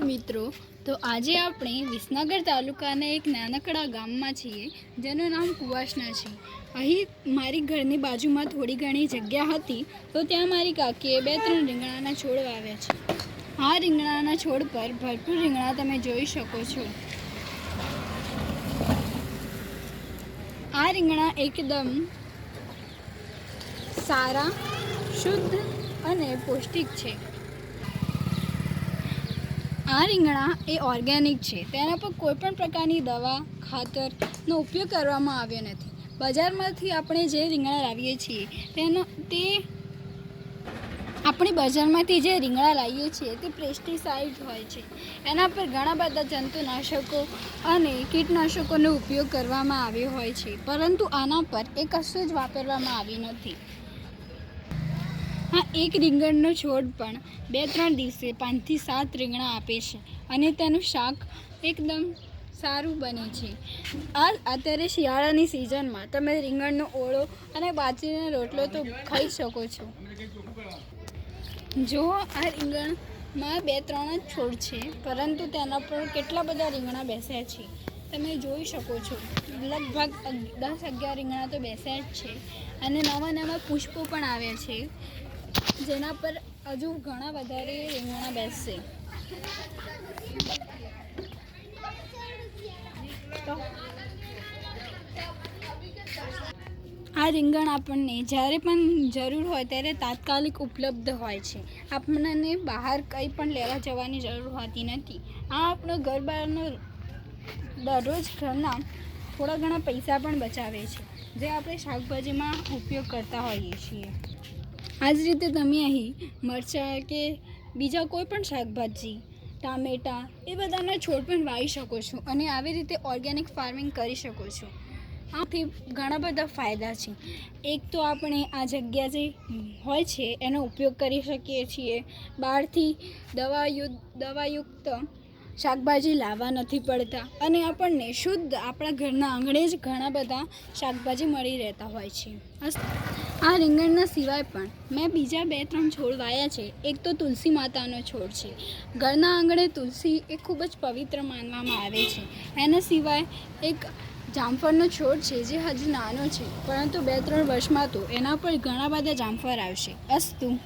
મિત્રો. તો આજે આપણે વિસનગર તાલુકાના એક નાનકડા ગામમાં છીએ, જેનું નામ કુવાસના છે. અહીં મારી ઘરની બાજુમાં થોડી ઘણી જગ્યા હતી, તો ત્યાં મારી કાકીએ બે ત્રણ રીંગણાના છોડ વાવ્યા છે. આ રીંગણાના છોડ પર ભરપૂર રીંગણા તમે જોઈ શકો છો. આ રીંગણા એકદમ સારા, શુદ્ધ અને પૌષ્ટિક છે. આ રીંગણા એ ઓર્ગેનિક છે. તેના પર કોઈ પણ પ્રકારની દવા, ખાતરનો ઉપયોગ કરવામાં આવ્યો નથી. બજારમાંથી આપણે જે રીંગણા લાવીએ છીએ, તેનો, તે આપણે બજારમાંથી જે રીંગણા લાવીએ છીએ, તે પેસ્ટિસાઇડ હોય છે. એના પર ઘણા બધા જંતુનાશકો અને કીટનાશકોનો ઉપયોગ કરવામાં આવ્યો હોય છે. પરંતુ આના પર એ કશું જ વાપરવામાં આવ્યું નથી. હા, એક રીંગણનો છોડ પણ બે ત્રણ દિવસે પાંચથી સાત રીંગણા આપે છે અને તેનું શાક એકદમ સારું બને છે. આ અત્યારે શિયાળાની સિઝનમાં તમે રીંગણનો ઓળો અને બાજરીનો રોટલો તો ખાઈ શકો છો. જો, આ રીંગણમાં બે ત્રણ જ છોડ છે, પરંતુ તેના પર કેટલા બધા રીંગણા બેસ્યા છે, તમે જોઈ શકો છો. લગભગ દસ અગિયાર રીંગણા તો બેસ્યા જ છે અને નવા નવા પુષ્પો પણ આવ્યા છે. જેના પર હજુ ઘણા વધારે રીંગણા બેસશે. આ રીંગણ આપણને જ્યારે પણ જરૂર હોય ત્યારે તાત્કાલિક ઉપલબ્ધ હોય છે. આપણને બહાર કંઈ પણ લેવા જવાની જરૂર હોતી નથી. આ આપણો ઘર બહારનો દરરોજ ઘરના થોડા ઘણા પૈસા પણ બચાવે છે, જે આપણે શાકભાજીમાં ઉપયોગ કરતા હોઈએ છીએ. આ જ રીતે તમે અહીં મરચાં કે બીજા કોઈ પણ શાકભાજી, ટામેટાં એ બધાના છોડ પણ વાવી શકો છો અને આવી રીતે ઓર્ગેનિક ફાર્મિંગ કરી શકો છો. આથી ઘણા બધા ફાયદા છે. એક તો આપણે આ જગ્યા જે હોય છે એનો ઉપયોગ કરી શકીએ છીએ. બહારથી દવાયુક્ત દવાયુક્ત શાકભાજી લાવવા નથી પડતા અને આપણને શુદ્ધ આપણા ઘરના આંગણે જ ઘણા બધા શાકભાજી મળી રહેતા હોય છે. આ રીંગણના સિવાય પણ મેં બીજા બે ત્રણ છોડ વાયા છે. એક તો તુલસી માતાનો છોડ છે. ઘરના આંગણે તુલસી એ ખૂબ જ પવિત્ર માનવામાં આવે છે. એના સિવાય એક જામફળનો છોડ છે જે હજુ નાનો છે, પરંતુ બે ત્રણ વર્ષમાં તો એના પર ઘણા બધા જામફળ આવશે. અસ્તુ.